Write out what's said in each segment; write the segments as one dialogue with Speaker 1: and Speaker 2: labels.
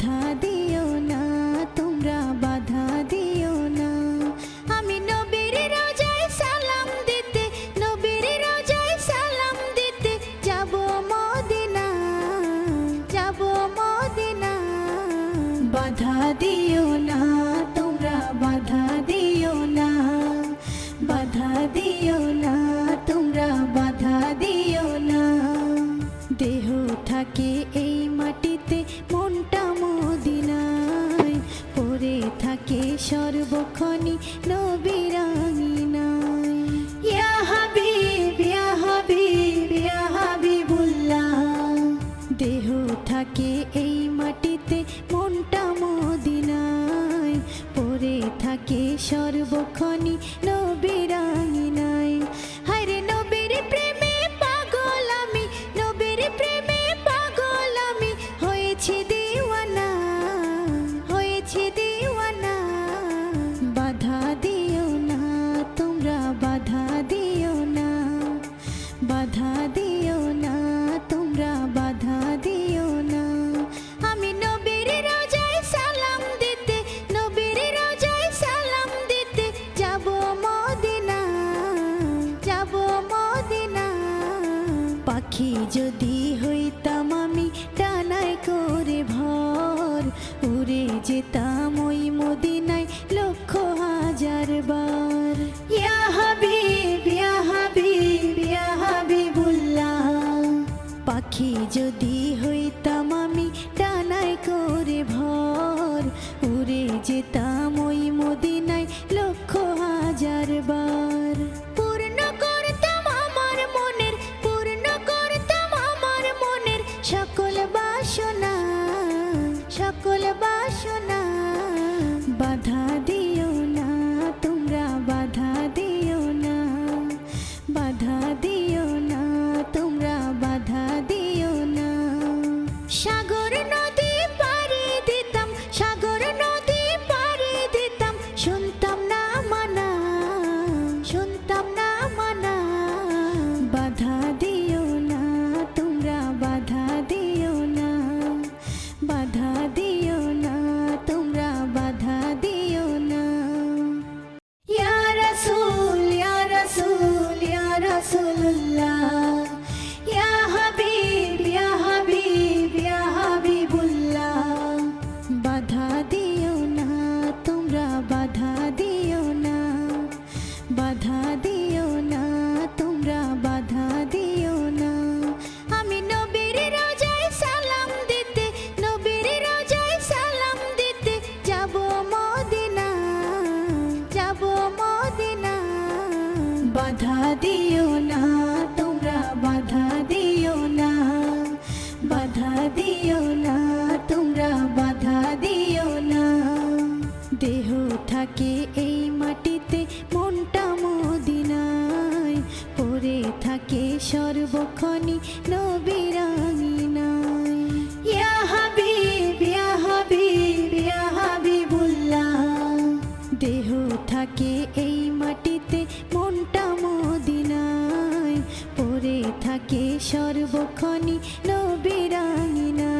Speaker 1: বাধা দিও না তোমরা। সর্বক্ষণে নবিরাঙি নাই। দেহ থাকে এই মাটিতে মনটা মদিনায়। পরে থাকে সর্বক্ষণে নবী পাখি যদি হইতাম আমি টানায় করে ভর উড়ে যেতাম ওই মোদে দিও না, তোমরা বাধা দিও না। দেহ থাকে এই মাটিতে, মনটা মদিনায়। পরে থাকে সর্বক্ষণি নবিরাঙিনায়। দেহ থাকে এই মাটিতে, মনটা মদিনায়। পরে থাকে সর্বক্ষণি বিরাঙিনা।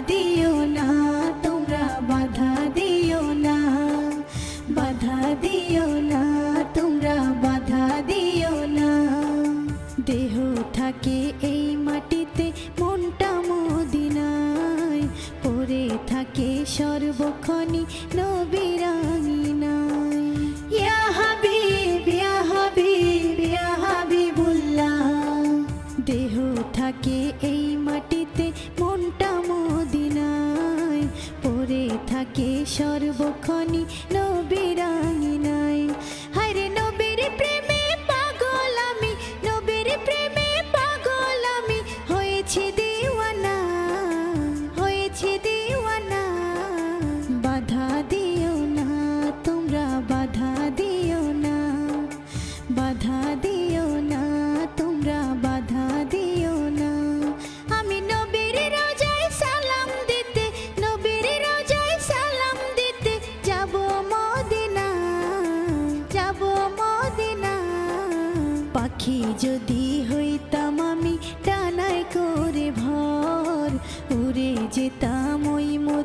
Speaker 1: দিও না, তোমরা বাধা দিও না। বাধা দিও না, তোমরা বাধা দিও না। দেহ থাকে এই মাটিতে, মনটা মদিনায়। পড়ে থাকে সর্বক্ষণি নবিরাঙিনায় ইয়া হাবিব দেহ থাকে এই থাকে সর্বক্ষণি নবিরাঙিনায় হরে নবীর প্রেমে পাগল আমি নবীর প্রেমে পাগল আমি হয়েছে ওই